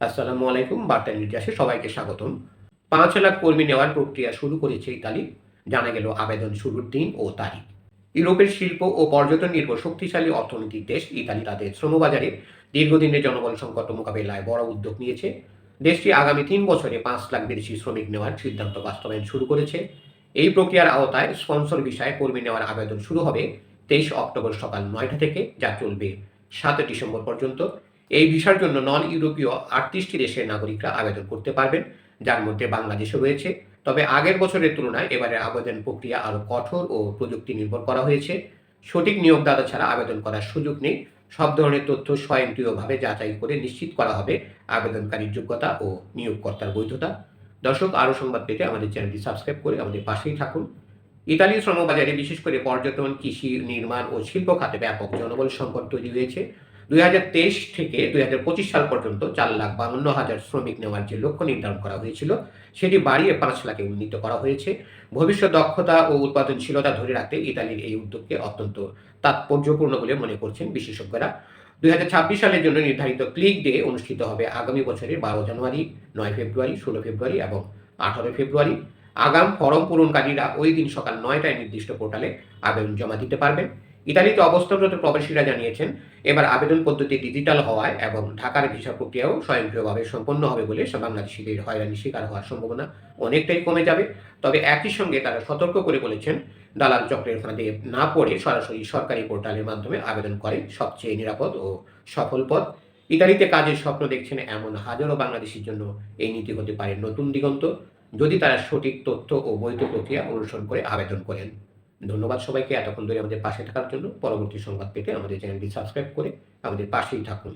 আসসালামু আলাইকুম বার্তা নির্যাসে সবাইকে স্বাগতম। পাঁচ লাখ কর্মী নেওয়ার প্রক্রিয়া শুরু করেছে ইতালি। জানা গেল, আবেদন শুরুর দিন ও তারিখ। ইউরোপের শিল্প ও পর্যটন নির্ভর শক্তিশালী অর্থনৈতিক দেশ, ইতালি তাদের শ্রমবাজারে দীর্ঘদিনের জনবল সংকট মোকাবেলায় বড় উদ্যোগ নিয়েছে। দেশটি আগামী তিন বছরে পাঁচ লাখ বিদেশি শ্রমিক নেওয়ার সিদ্ধান্ত বাস্তবায়ন শুরু করেছে। এই প্রক্রিয়ার আওতায় স্পন্সর বিষয়ে কর্মী নেওয়ার আবেদন শুরু হবে তেইশ অক্টোবর সকাল নয়টা থেকে, যা চলবে সাত ডিসেম্বর পর্যন্ত। এই ভিসার জন্য নন ইউরোপীয় আটত্রিশটি দেশের নাগরিকরা আবেদন করতে পারবেন, যার মধ্যে বাংলাদেশও রয়েছে। তবে আগের বছরের তুলনায় এবারে আবেদন প্রক্রিয়া আরও কঠোর ও প্রযুক্তি নির্ভর করা হয়েছে। সঠিক নিয়োগদাতা ছাড়া আবেদন করার সুযোগ নেই। সব ধরনের তথ্য স্বয়ংক্রিয়ভাবে যাচাই করে নিশ্চিত করা হবে আবেদনকারীর যোগ্যতা ও নিয়োগকর্তার বৈধতা। দর্শক, আরও সংবাদ পেতে আমাদের চ্যানেলটি সাবস্ক্রাইব করে আমাদের পাশেই থাকুন। ইতালির শ্রমবাজারে বিশেষ করে পর্যটন, কৃষি, নির্মাণ ও শিল্প খাতে ব্যাপক জনবল সংকট তৈরি হয়েছে। দুই হাজার তেইশ থেকে দুই হাজার পঁচিশ সাল পর্যন্ত চার লাখ বাউন্ন হাজার শ্রমিক নেওয়ার যে লক্ষ্য নির্ধারণ করা হয়েছিল, সেটি বাড়িয়ে পাঁচ লাখে উন্নীত করা হয়েছে। ভবিষ্যৎ দক্ষতা ও উৎপাদনশীলতা ধরে রাখতে ইতালির এই উদ্যোগকে অত্যন্ত তাৎপর্যপূর্ণ বলে মনে করছেন বিশেষজ্ঞরা। দুই হাজার ছাব্বিশ সালের জন্য নির্ধারিত ক্লিক ডে অনুষ্ঠিত হবে আগামী বছরের বারো জানুয়ারি, নয় ফেব্রুয়ারি, ষোলো ফেব্রুয়ারি এবং আঠারো ফেব্রুয়ারি। আগাম ফরম পূরণকারীরা ওই দিন সকাল নয়টায় নির্দিষ্ট পোর্টালে আবেদন জমা দিতে পারবেন। ইতালিতে অবস্থানরত প্রবাসীরা জানিয়েছেন, এবার আবেদন পদ্ধতি ডিজিটাল হওয়ায় এবং ঢাকার ভিসা প্রক্রিয়াও স্বয়ংক্রিয়ভাবে সম্পন্ন হবে বলে বাংলাদেশিদের হয়রানির শিকার হওয়ার সম্ভাবনা অনেকটাই কমে যাবে। তবে একই সঙ্গে তারা সতর্ক করে বলেছেন, দালাল চক্রের ফাঁদে না পড়ে সরাসরি সরকারি পোর্টালের মাধ্যমে আবেদন করে সবচেয়ে নিরাপদ ও সফল পথ। ইতালিতে কাজের স্বপ্ন দেখছেন এমন হাজারো বাংলাদেশির জন্য এই নীতি হতে পারে নতুন দিগন্ত। যদি তারা সঠিক তথ্য ও বৈধ প্রক্রিয়া অনুসরণ করে আবেদন করেন। ধন্যবাদ সবাইকে। এতক্ষণ ধরে আমাদের পাশে থাকার জন্য পরবর্তী সংবাদ পেতে আমাদের চ্যানেলটি সাবস্ক্রাইব করে আমাদের পাশেই থাকুন।